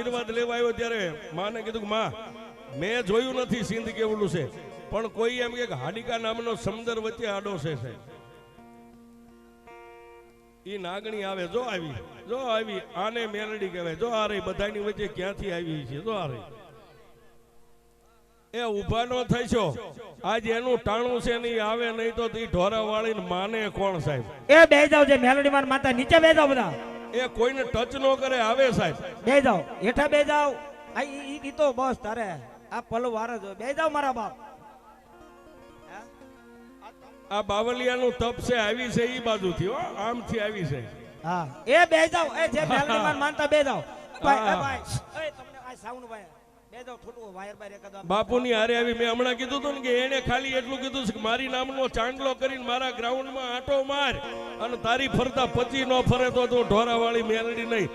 આશીર્વાદ લેવા આવ્યો ત્યારે માને કીધું કે, માં, મેં જોયું નથી સિંધ કેવડું છે, પણ કોઈ એમ કે હાડિકા નામનો સમંદર વચ્ચે આડો છે સાહેબ. નાગણી આવે, જો આવી જો આવી, આને મેલડી કહેવાય, જો આ રહી, બધાની વચ્ચે ક્યાંથી આવી છે, જો આ રહી. એ ઊભા નો થઈ છો. આજ એનું ટાણું છે નહીં આવે નહીં તો તી ઢોરા વાળીને માને કોણ સાહેબ? એ બે જાવ જે મેલડી માર માતા નીચે બે જાવ બધા. એ કોઈને ટચ નો કરે આવે સાહેબ. બે જાવ હેઠા બે જાવ આ ઈ- ઈ તો બસ તારે. આ પલ વાર જો. બે જાવ મારા બાપ. આ બાવલિયાનું તપ છે આવી છે ઈ બાજુથી હો. આમથી આવી છે. હા. એ બે જાવ એ જે મેલડી માર માનતા બે જાવ ભાઈ ભાઈ. એ તમને આ સાઉન્ડ ભાઈ. બાપુની હારે આવી મેં હમણાં કીધું હતું ને કે એને ખાલી એટલું કીધું છે કે મારી નામનો ચાંદલો કરીને મારા ગ્રાઉન્ડમાં આટો માર અને તારી ફરતા પચી નો ફરે તો તું ઢોરાવાળી મેલડી નહીં.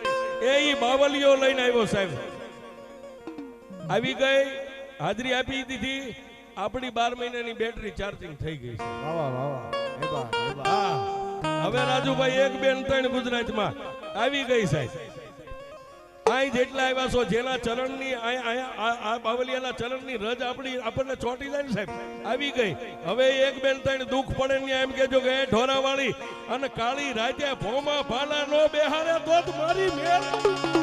એ ઈ બાવલીઓ લઈને આવ્યો સાહેબ. આવી ગઈ હાજરી આપી દીધી આપણી બાર મહિનાની બેટરી ચાર્જિંગ થઈ ગઈ છે. વાહ વાહ વાહ એ બા એ બા હા. હવે રાજુભાઈ એક બેન ત્રણ ગુજરાતમાં. આવી ગઈ સાહેબ. અહીં જેટલા આવ્યા છો, જેના ચરણની આ- બાવલિયાના ચરણની રજ આપણી આપણને ચોટી જાય સાહેબ. આવી ગઈ. હવે એક બેન ત્રણ દુઃખ પડે ને એમ કેજો કે ઢોરાવાળી, અને કાળી રાતે ભોમા ભાલા નો બેહારે તો મારી મેળ.